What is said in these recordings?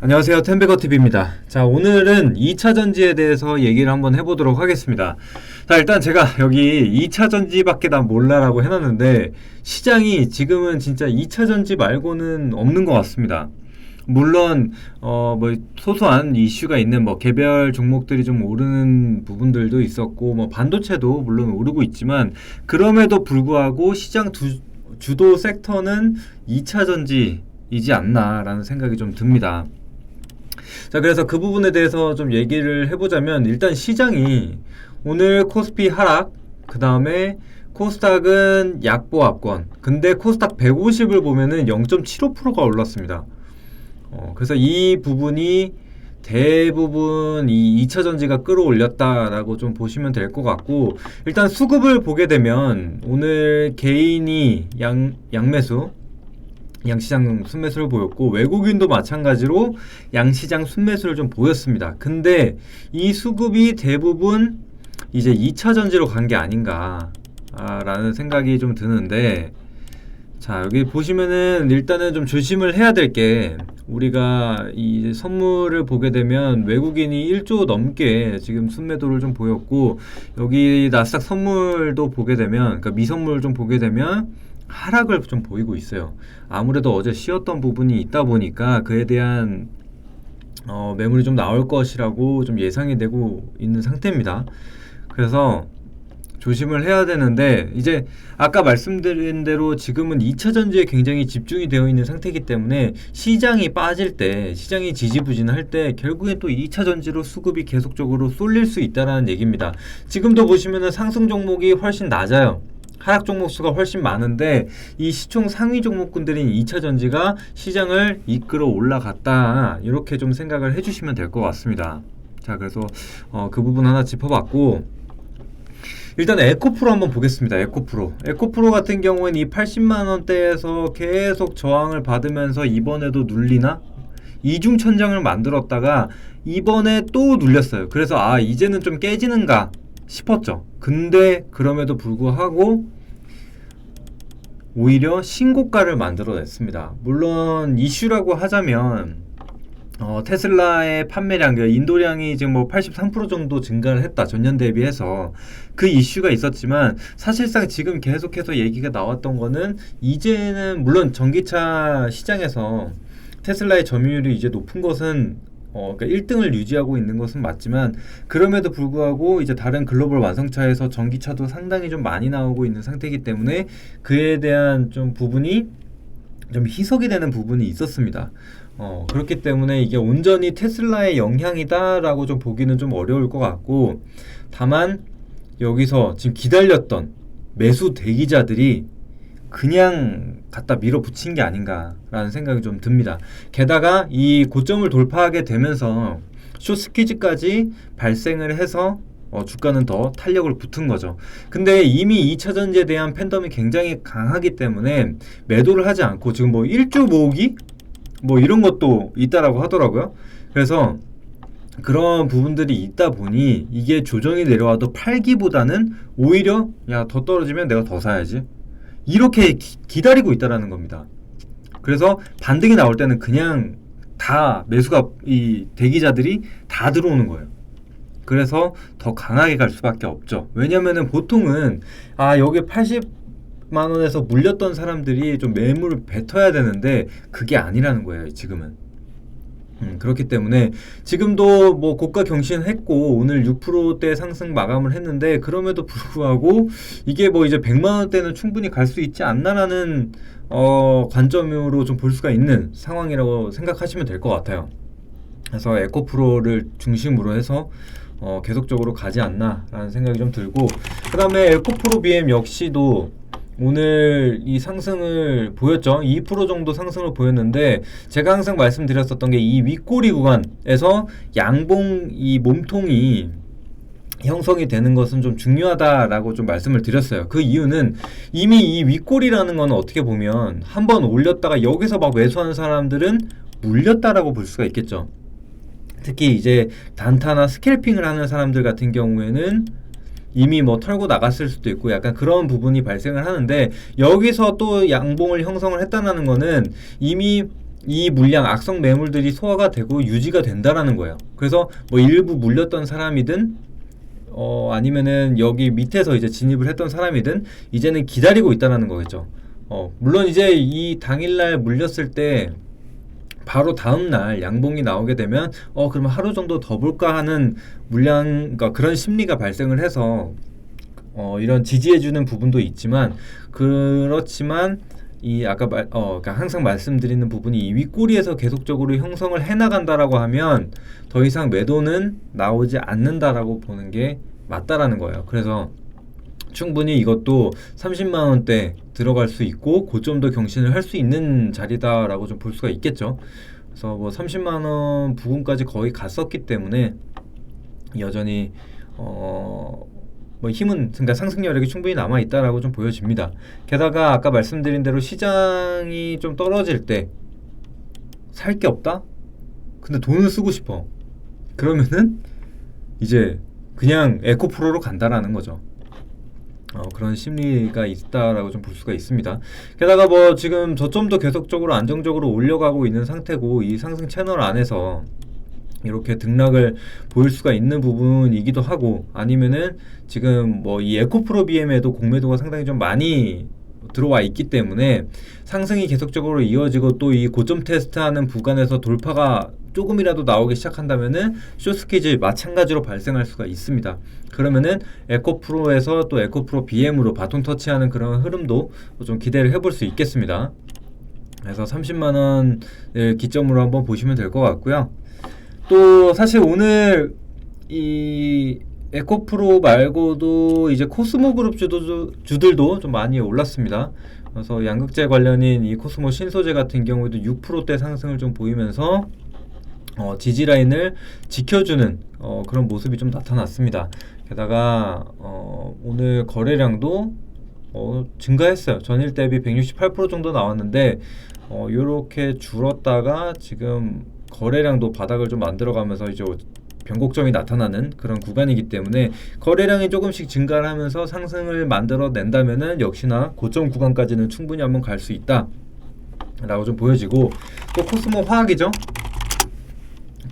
안녕하세요. 텐베거TV입니다. 자, 오늘은 2차 전지에 대해서 얘기를 한번 해보도록 하겠습니다. 자, 일단 제가 여기 2차 전지밖에 난 몰라라고 해놨는데, 시장이 지금은 진짜 2차 전지 말고는 없는 것 같습니다. 물론, 어, 뭐, 소소한 이슈가 있는 뭐, 개별 종목들이 좀 오르는 부분들도 있었고, 뭐, 반도체도 물론 오르고 있지만, 그럼에도 불구하고 시장 두, 주도 섹터는 2차 전지 이지 않나라는 생각이 좀 듭니다. 자, 그래서 그 부분에 대해서 좀 얘기를 해보자면, 일단 시장이 오늘 코스피 하락, 그 다음에 코스닥은 약보합권. 근데 코스닥 150을 보면은 0.75%가 올랐습니다. 어, 그래서 이 부분이 대부분 이 2차 전지가 끌어올렸다라고 좀 보시면 될 것 같고 일단 수급을 보게 되면 오늘 개인이 양 양매수 양시장 순매수를 보였고 외국인도 마찬가지로 양시장 순매수를 좀 보였습니다. 근데 이 수급이 대부분 이제 2차 전지로 간 게 아닌가라는 생각이 좀 드는데 자 여기 보시면은 일단은 좀 조심을 해야 될 게 우리가 이 선물을 보게 되면 외국인이 1조 넘게 지금 순매도를 좀 보였고 여기 나스닥 선물도 보게 되면 그러니까 미선물 좀 보게 되면 하락을 좀 보이고 있어요. 아무래도 어제 쉬었던 부분이 있다 보니까 그에 대한 어, 매물이 좀 나올 것이라고 좀 예상이 되고 있는 상태입니다. 그래서 조심을 해야 되는데 이제 아까 말씀드린 대로 지금은 2차 전지에 굉장히 집중이 되어 있는 상태이기 때문에 시장이 빠질 때 시장이 지지부진할 때 결국엔 또 2차 전지로 수급이 계속적으로 쏠릴 수 있다라는 얘기입니다. 지금도 보시면은 상승 종목이 훨씬 낮아요. 하락 종목 수가 훨씬 많은데 이 시총 상위 종목군들인 2차 전지가 시장을 이끌어 올라갔다 이렇게 좀 생각을 해주시면 될 것 같습니다. 자 그래서 어, 그 부분 하나 짚어봤고 일단 에코프로 한번 보겠습니다. 에코프로. 에코프로 같은 경우에는 이 80만 원대에서 계속 저항을 받으면서 이번에도 눌리나? 이중 천장을 만들었다가 이번에 또 눌렸어요. 그래서 아 이제는 좀 깨지는가 싶었죠. 근데 그럼에도 불구하고 오히려 신고가를 만들어냈습니다. 물론 이슈라고 하자면 어, 테슬라의 판매량, 그 인도량이 지금 뭐 83% 정도 증가를 했다. 전년 대비해서. 그 이슈가 있었지만, 사실상 지금 계속해서 얘기가 나왔던 거는, 이제는, 물론 전기차 시장에서 테슬라의 점유율이 이제 높은 것은 어, 그러니까 1등을 유지하고 있는 것은 맞지만 그럼에도 불구하고 이제 다른 글로벌 완성차에서 전기차도 상당히 좀 많이 나오고 있는 상태이기 때문에 그에 대한 좀 부분이 좀 희석이 되는 부분이 있었습니다. 어, 그렇기 때문에 이게 온전히 테슬라의 영향이다라고 좀 보기는 좀 어려울 것 같고 다만 여기서 지금 기다렸던 매수 대기자들이 그냥 갖다 밀어붙인 게 아닌가라는 생각이 좀 듭니다. 게다가 이 고점을 돌파하게 되면서 쇼스퀴즈까지 발생을 해서 어, 주가는 더 탄력을 붙은 거죠. 근데 이미 2차 전지에 대한 팬덤이 굉장히 강하기 때문에 매도를 하지 않고 지금 뭐 1조 모으기 뭐 이런 것도 있다라고 하더라고요. 그래서 그런 부분들이 있다 보니 이게 조정이 내려와도 팔기보다는 오히려 야 더 떨어지면 내가 더 사야지 이렇게 기, 다리고 있다라는 겁니다. 그래서 반등이 나올 때는 그냥 다 매수가 이 대기자들이 다 들어오는 거예요. 그래서 더 강하게 갈 수밖에 없죠. 왜냐면은 보통은 아 여기 80 100만 원에서 물렸던 사람들이 좀 매물을 뱉어야 되는데 그게 아니라는 거예요 지금은 음, 그렇기 때문에 지금도 뭐 고가 경신했고 오늘 6%대 상승 마감을 했는데 그럼에도 불구하고 이게 뭐 이제 100만 원대는 충분히 갈 수 있지 않나라는 어, 관점으로 좀 볼 수가 있는 상황이라고 생각하시면 될 것 같아요. 그래서 에코프로를 중심으로 해서 어, 계속적으로 가지 않나라는 생각이 좀 들고 그 다음에 에코프로 BM 역시도 오늘 이 상승을 보였죠. 2% 정도 상승을 보였는데 제가 항상 말씀드렸었던 게 이 윗꼬리 구간에서 양봉 이 몸통이 형성이 되는 것은 좀 중요하다라고 좀 말씀을 드렸어요. 그 이유는 이미 이 윗꼬리라는 건 어떻게 보면 한번 올렸다가 여기서 막 매수하는 사람들은 물렸다라고 볼 수가 있겠죠. 특히 이제 단타나 스캘핑을 하는 사람들 같은 경우에는 이미 뭐 털고 나갔을 수도 있고 약간 그런 부분이 발생을 하는데 여기서 또 양봉을 형성을 했다는 거는 이미 이 물량 악성 매물들이 소화가 되고 유지가 된다라는 거예요. 그래서 뭐 일부 물렸던 사람이든 어 아니면은 여기 밑에서 이제 진입을 했던 사람이든 이제는 기다리고 있다라는 거겠죠. 어 물론 이제 이 당일날 물렸을 때 바로 다음 날 양봉이 나오게 되면 어 그러면 하루 정도 더 볼까 하는 물량 그러니까 그런 심리가 발생을 해서 어 이런 지지해 주는 부분도 있지만 그렇지만 이 아까 말, 어, 그러니까 항상 말씀드리는 부분이 이 윗꼬리에서 계속적으로 형성을 해 나간다라고 하면 더 이상 매도는 나오지 않는다라고 보는 게 맞다라는 거예요. 그래서 충분히 이것도 30만 원대 들어갈 수 있고 고점도 경신을 할 수 있는 자리다라고 좀 볼 수가 있겠죠. 그래서 뭐 30만 원 부근까지 거의 갔었기 때문에 여전히 어. 뭐 힘은 그러니까 상승 여력이 충분히 남아 있다라고 좀 보여집니다. 게다가 아까 말씀드린 대로 시장이 좀 떨어질 때 살 게 없다? 근데 돈을 쓰고 싶어. 그러면은 이제 그냥 에코프로로 간다라는 거죠. 어, 그런 심리가 있다라고 좀 볼 수가 있습니다. 게다가 뭐 지금 저점도 계속적으로 안정적으로 올려가고 있는 상태고 이 상승 채널 안에서 이렇게 등락을 보일 수가 있는 부분이기도 하고 아니면은 지금 뭐 이 에코프로 BM에도 공매도가 상당히 좀 많이 들어와 있기 때문에 상승이 계속적으로 이어지고 또 이 고점 테스트하는 구간에서 돌파가 조금이라도 나오기 시작한다면은 쇼스퀴즈 마찬가지로 발생할 수가 있습니다. 그러면은 에코프로에서 또 에코프로 BM으로 바톤 터치하는 그런 흐름도 좀 기대를 해볼 수 있겠습니다. 그래서 30만 원을 기점으로 한번 보시면 될 것 같고요. 또 사실 오늘 이 에코프로 말고도 이제 코스모 그룹 주도, 주들도 좀 많이 올랐습니다. 그래서 양극재 관련인 이 코스모 신소재 같은 경우에도 6%대 상승을 좀 보이면서 어, 지지 라인을 지켜주는 어, 그런 모습이 좀 나타났습니다. 게다가 어, 오늘 거래량도 어, 증가했어요. 전일 대비 168% 정도 나왔는데 이렇게 어, 줄었다가 지금 거래량도 바닥을 좀 만들어가면서 이제 변곡점이 나타나는 그런 구간이기 때문에 거래량이 조금씩 증가를 하면서 상승을 만들어 낸다면은 역시나 고점 구간까지는 충분히 한번 갈 수 있다 라고 좀 보여지고 또 코스모 화학이죠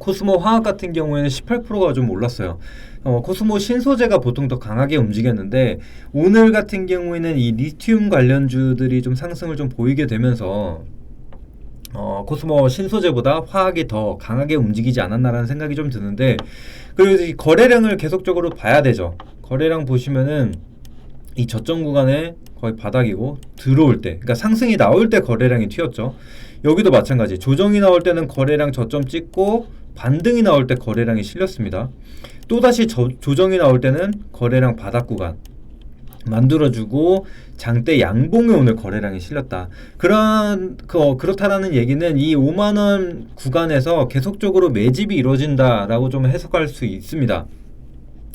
코스모 화학 같은 경우에는 18%가 좀 올랐어요. 어, 코스모 신소재가 보통 더 강하게 움직였는데 오늘 같은 경우에는 이 리튬 관련주들이 좀 상승을 좀 보이게 되면서 어, 코스모 신소재보다 화학이 더 강하게 움직이지 않았나라는 생각이 좀 드는데 그리고 이 거래량을 계속적으로 봐야 되죠. 거래량 보시면은 이 저점 구간에 거의 바닥이고 들어올 때, 그러니까 상승이 나올 때 거래량이 튀었죠. 여기도 마찬가지. 조정이 나올 때는 거래량 저점 찍고 반등이 나올 때 거래량이 실렸습니다. 또다시 저, 조정이 나올 때는 거래량 바닥 구간 만들어주고 장대 양봉에 오늘 거래량이 실렸다. 그런 그, 어, 그렇다라는 얘기는 이 5만 원 구간에서 계속적으로 매집이 이루어진다라고 좀 해석할 수 있습니다.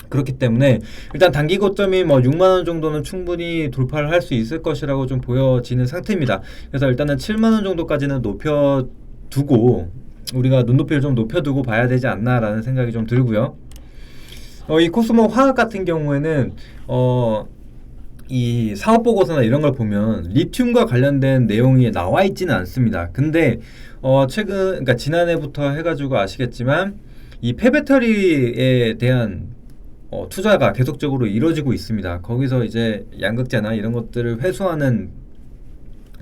그렇기 때문에 일단 단기 고점이 뭐 6만 원 정도는 충분히 돌파를 할 수 있을 것이라고 좀 보여지는 상태입니다. 그래서 일단은 7만 원 정도까지는 높여 두고 우리가 눈높이를 좀 높여 두고 봐야 되지 않나라는 생각이 좀 들고요. 어, 이 코스모 화학 같은 경우에는 어, 이 사업 보고서나 이런 걸 보면 리튬과 관련된 내용이 나와 있지는 않습니다. 근데 어 최근 그러니까 지난해부터 해가지고 아시겠지만 이 폐배터리에 대한 어, 투자가 계속적으로 이루어지고 있습니다. 거기서 이제 양극재나 이런 것들을 회수하는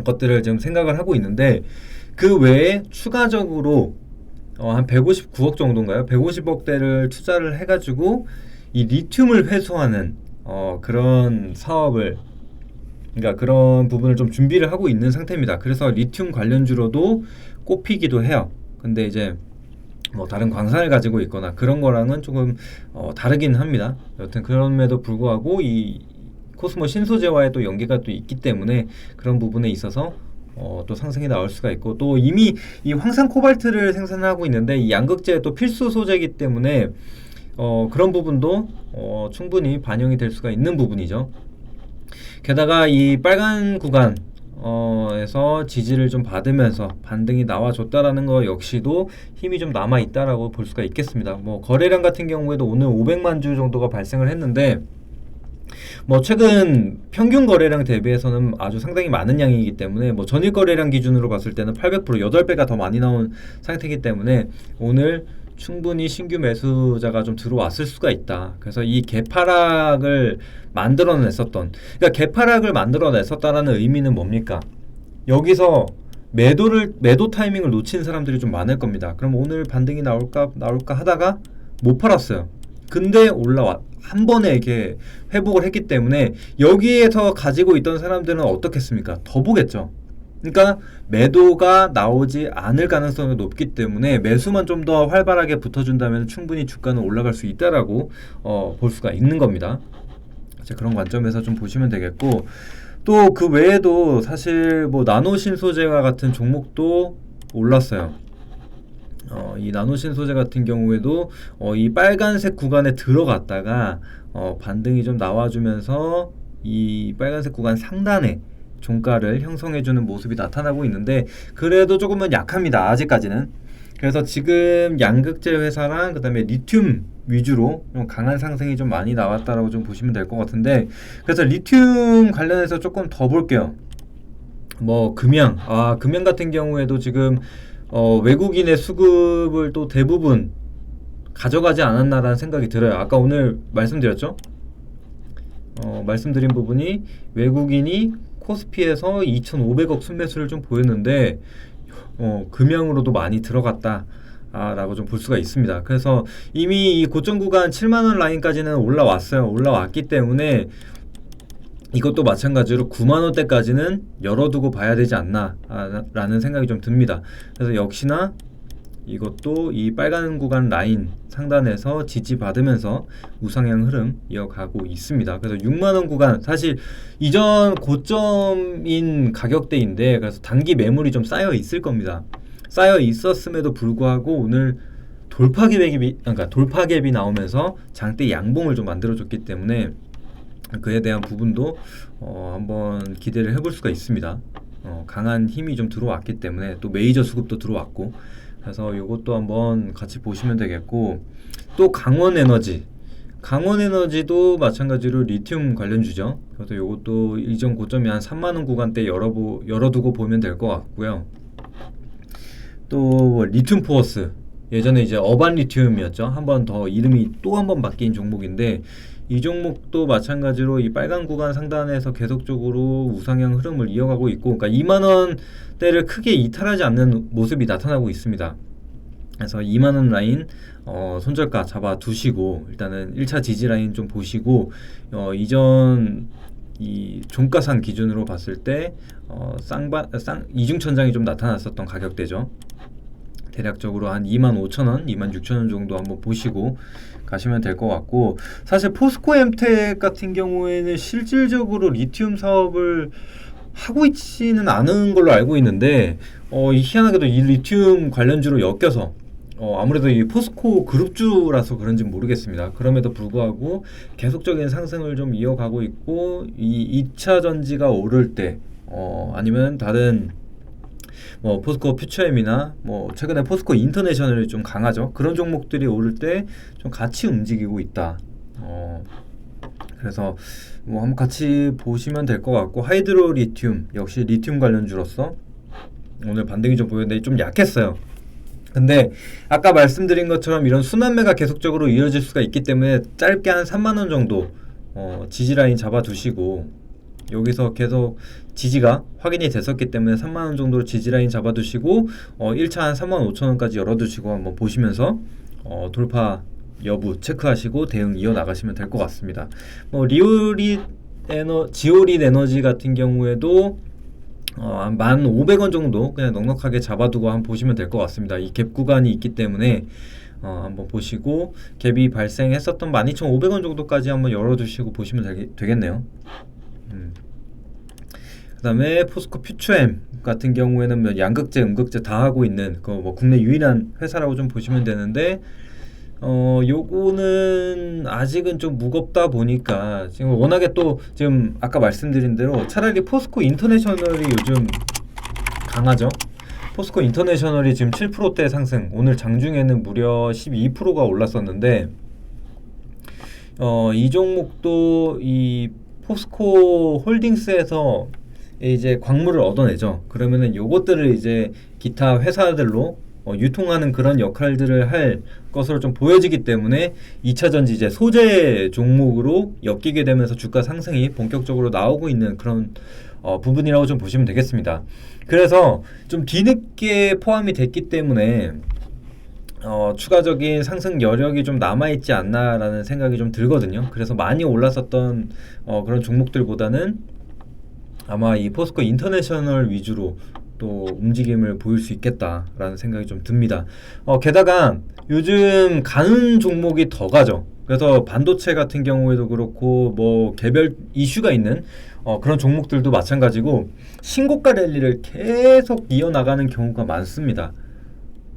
것들을 지금 생각을 하고 있는데 그 외에 추가적으로 어, 한 159억 정도인가요? 150억대를 투자를 해가지고 이 리튬을 회수하는 어, 그런 사업을 그러니까 그런 부분을 좀 준비를 하고 있는 상태입니다. 그래서 리튬 관련주로도 꼽히기도 해요. 근데 이제 뭐 다른 광산을 가지고 있거나 그런 거랑은 조금 어, 다르긴 합니다. 여튼 그럼에도 불구하고 이 코스모 신소재와의 또 연계가 또 있기 때문에 그런 부분에 있어서 어, 또 상승이 나올 수가 있고 또 이미 이 황산 코발트를 생산하고 있는데 이 양극재 또 필수 소재이기 때문에 어, 그런 부분도 어, 충분히 반영이 될 수가 있는 부분이죠. 게다가 이 빨간 구간 어, 에서 지지를 좀 받으면서 반등이 나와줬다라는 거 역시도 힘이 좀 남아 있다라고 볼 수가 있겠습니다. 뭐 거래량 같은 경우에도 오늘 500만 주 정도가 발생을 했는데 뭐 최근 평균 거래량 대비해서는 아주 상당히 많은 양이기 때문에 뭐 전일 거래량 기준으로 봤을 때는 800% 8배가 더 많이 나온 상태이기 때문에 오늘 충분히 신규 매수자가 좀 들어왔을 수가 있다. 그래서 이 개파락을 만들어냈었던 그러니까 개파락을 만들어냈었다라는 의미는 뭡니까? 여기서 매도를 매도 타이밍을 놓친 사람들이 좀 많을 겁니다. 그럼 오늘 반등이 나올까 나올까 하다가 못 팔았어요. 근데 올라왔 한 번에 이렇게 회복을 했기 때문에 여기에서 가지고 있던 사람들은 어떻겠습니까? 더 보겠죠. 그러니까 매도가 나오지 않을 가능성이 높기 때문에 매수만 좀 더 활발하게 붙어준다면 충분히 주가는 올라갈 수 있다라고 어, 볼 수가 있는 겁니다. 자, 그런 관점에서 좀 보시면 되겠고 또 그 외에도 사실 뭐 나노 신소재와 같은 종목도 올랐어요. 어, 이 나노신 소재 같은 경우에도 어, 이 빨간색 구간에 들어갔다가 어, 반등이 좀 나와주면서 이 빨간색 구간 상단에 종가를 형성해주는 모습이 나타나고 있는데 그래도 조금은 약합니다. 아직까지는. 그래서 지금 양극재 회사랑 그다음에 리튬 위주로 좀 강한 상승이 좀 많이 나왔다라고 좀 보시면 될 것 같은데 그래서 리튬 관련해서 조금 더 볼게요. 뭐 금양 아 금양 같은 경우에도 지금 어, 외국인의 수급을 또 대부분 가져가지 않았나라는 생각이 들어요. 아까 오늘 말씀드렸죠? 어, 말씀드린 부분이 외국인이 코스피에서 2,500억 순매수를 좀 보였는데 어, 금양으로도 많이 들어갔다. 아, 라고 좀 볼 수가 있습니다. 그래서 이미 이 고점 구간 7만원 라인까지는 올라왔어요. 올라왔기 때문에 이것도 마찬가지로 9만 원대까지는 열어두고 봐야 되지 않나라는 생각이 좀 듭니다. 그래서 역시나 이것도 이 빨간 구간 라인 상단에서 지지받으면서 우상향 흐름 이어가고 있습니다. 그래서 6만 원 구간 사실 이전 고점인 가격대인데 그래서 단기 매물이 좀 쌓여 있을 겁니다. 쌓여 있었음에도 불구하고 오늘 돌파 갭이 그러니까 돌파 갭이 나오면서 장대 양봉을 좀 만들어줬기 때문에 그에 대한 부분도 어, 한번 기대를 해볼 수가 있습니다. 어, 강한 힘이 좀 들어왔기 때문에 또 메이저 수급도 들어왔고 그래서 이것도 한번 같이 보시면 되겠고 또 강원 에너지 강원 에너지도 마찬가지로 리튬 관련주죠. 그래서 이것도 일정 고점이 한 3만 원 구간대 열어보 열어두고 보면 될 것 같고요. 또 리튬 포어스 예전에 이제 어반 리튬이었죠. 한 번 더 이름이 또 한 번 바뀐 종목인데 이 종목도 마찬가지로 이 빨간 구간 상단에서 계속적으로 우상향 흐름을 이어가고 있고 그러니까 2만 원대를 크게 이탈하지 않는 모습이 나타나고 있습니다. 그래서 2만 원 라인 어, 손절가 잡아 두시고 일단은 1차 지지 라인 좀 보시고 어, 이전 이 종가상 기준으로 봤을 때 어, 쌍바 쌍 이중천장이 좀 나타났었던 가격대죠. 대략적으로 한 2만 5천 원, 2만 6천 원 정도 한번 보시고 가시면 될 것 같고 사실 포스코 엠텍 같은 경우에는 실질적으로 리튬 사업을 하고 있지는 않은 걸로 알고 있는데 어, 희한하게도 이 리튬 관련주로 엮여서 어, 아무래도 이 포스코 그룹주라서 그런지 모르겠습니다. 그럼에도 불구하고 계속적인 상승을 좀 이어가고 있고 이 2차 전지가 오를 때 어, 아니면 다른 뭐 포스코 퓨처엠이나 뭐 최근에 포스코 인터내셔널이 좀 강하죠. 그런 종목들이 오를 때 좀 같이 움직이고 있다. 어, 그래서 뭐 한번 같이 보시면 될 것 같고 하이드로 리튬 역시 리튬 관련주로서 오늘 반등이 좀 보였는데 좀 약했어요. 근데 아까 말씀드린 것처럼 이런 순환매가 계속적으로 이어질 수가 있기 때문에 짧게 한 3만 원 정도 어, 지지 라인 잡아 두시고 여기서 계속 지지가 확인이 됐었기 때문에 3만원 정도로 지지라인 잡아두시고 어, 1차 한 3만 5천원까지 열어두시고 한번 보시면서 어, 돌파 여부 체크하시고 대응 이어나가시면 될 것 같습니다. 뭐 리오리 에너 지오릿 에너지 같은 경우에도 어, 만 500원 정도 그냥 넉넉하게 잡아두고 한번 보시면 될 것 같습니다. 이 갭 구간이 있기 때문에 어, 한번 보시고 갭이 발생했었던 12,500원 정도까지 한번 열어두시고 보시면 되겠네요. 음. 그다음에 포스코 퓨처엠 같은 경우에는 뭐 양극재, 음극재 다 하고 있는 그 뭐 국내 유일한 회사라고 좀 보시면 되는데 어 요거는 아직은 좀 무겁다 보니까 지금 워낙에 또 지금 아까 말씀드린 대로 차라리 포스코 인터내셔널이 요즘 강하죠. 포스코 인터내셔널이 지금 7%대 상승. 오늘 장중에는 무려 12%가 올랐었는데 어, 이 종목도 이 포스코 홀딩스에서 이제 광물을 얻어내죠. 그러면은 요것들을 이제 기타 회사들로 어, 유통하는 그런 역할들을 할 것으로 좀 보여지기 때문에 2차 전지 이제 소재 종목으로 엮이게 되면서 주가 상승이 본격적으로 나오고 있는 그런 어, 부분이라고 좀 보시면 되겠습니다. 그래서 좀 뒤늦게 포함이 됐기 때문에 어, 추가적인 상승 여력이 좀 남아있지 않나라는 생각이 좀 들거든요. 그래서 많이 올랐었던 어, 그런 종목들보다는 아마 이 포스코 인터내셔널 위주로 또 움직임을 보일 수 있겠다라는 생각이 좀 듭니다. 어, 게다가 요즘 가는 종목이 더 가죠. 그래서 반도체 같은 경우에도 그렇고 뭐 개별 이슈가 있는 어, 그런 종목들도 마찬가지고 신고가 랠리를 계속 이어나가는 경우가 많습니다.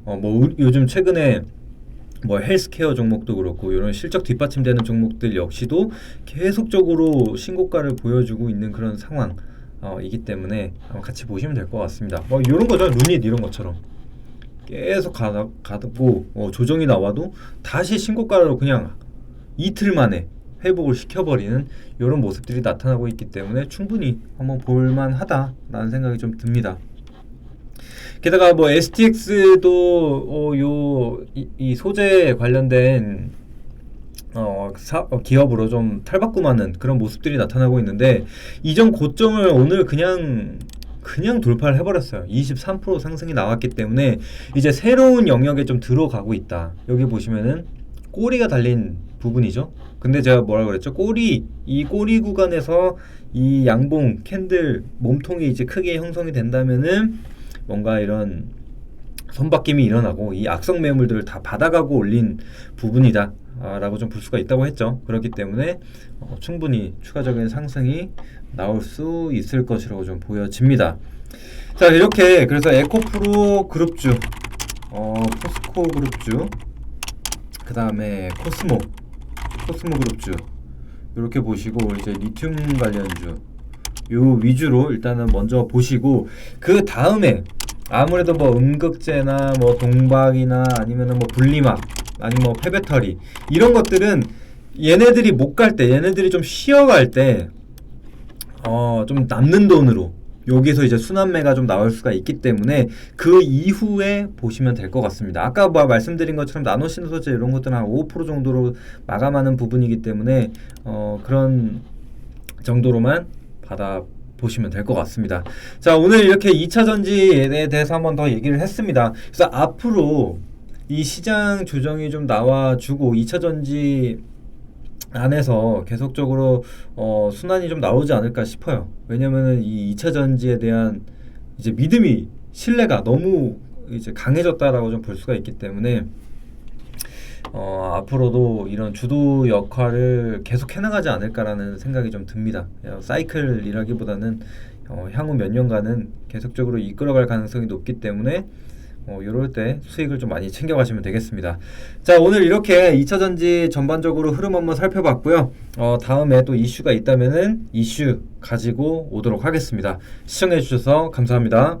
어, 뭐 우- 요즘 최근에 뭐 헬스케어 종목도 그렇고 이런 실적 뒷받침되는 종목들 역시도 계속적으로 신고가를 보여주고 있는 그런 상황. 어, 이기 때문에 같이 보시면 될 것 같습니다. 뭐 이런 거죠, 루닛 이런 것처럼 계속 가다 가고 어, 조정이 나와도 다시 신고가로 그냥 이틀 만에 회복을 시켜버리는 이런 모습들이 나타나고 있기 때문에 충분히 한번 볼만하다라는 생각이 좀 듭니다. 게다가 뭐 STX도 어, 요이 이 소재 관련된 어, 사, 어, 기업으로 좀 탈바꿈하는 그런 모습들이 나타나고 있는데 이전 고점을 오늘 그냥 그냥 돌파를 해버렸어요. 23% 상승이 나왔기 때문에 이제 새로운 영역에 좀 들어가고 있다. 여기 보시면은 꼬리가 달린 부분이죠. 근데 제가 뭐라 그랬죠? 꼬리 이 꼬리 구간에서 이 양봉 캔들 몸통이 이제 크게 형성이 된다면은 뭔가 이런 손바뀜이 일어나고 이 악성 매물들을 다 받아가고 올린 부분이다. 아, 라고 좀 볼 수가 있다고 했죠. 그렇기 때문에 어, 충분히 추가적인 상승이 나올 수 있을 것이라고 좀 보여집니다. 자 이렇게 그래서 에코프로 그룹주, 어, 포스코 그룹주, 그 다음에 코스모, 코스모 그룹주 이렇게 보시고 이제 리튬 관련주 요 위주로 일단은 먼저 보시고 그 다음에 아무래도 뭐 음극재나 뭐 동박이나 아니면은 뭐 분리막 아니면 뭐 폐배터리 이런 것들은 얘네들이 못 갈 때 얘네들이 좀 쉬어갈 때 어 좀 남는 돈으로 여기서 이제 순환매가 좀 나올 수가 있기 때문에 그 이후에 보시면 될 것 같습니다. 아까 뭐 말씀드린 것처럼 나노 신 소재 이런 것들은 한 5% 정도로 마감하는 부분이기 때문에 어 그런 정도로만 받아 보시면 될 것 같습니다. 자, 오늘 이렇게 2차 전지에 대해서 한번 더 얘기를 했습니다. 그래서 앞으로 이 시장 조정이 좀 나와주고 2차 전지 안에서 계속적으로 어, 순환이 좀 나오지 않을까 싶어요. 왜냐면은 이 2차 전지에 대한 이제 믿음이 신뢰가 너무 이제 강해졌다라고 좀 볼 수가 있기 때문에 어, 앞으로도 이런 주도 역할을 계속 해나가지 않을까라는 생각이 좀 듭니다. 어, 사이클이라기보다는 어, 향후 몇 년간은 계속적으로 이끌어갈 가능성이 높기 때문에 어, 이럴 때 수익을 좀 많이 챙겨가시면 되겠습니다. 자, 오늘 이렇게 2차 전지 전반적으로 흐름 한번 살펴봤고요. 어, 다음에 또 이슈가 있다면은 이슈 가지고 오도록 하겠습니다. 시청해주셔서 감사합니다.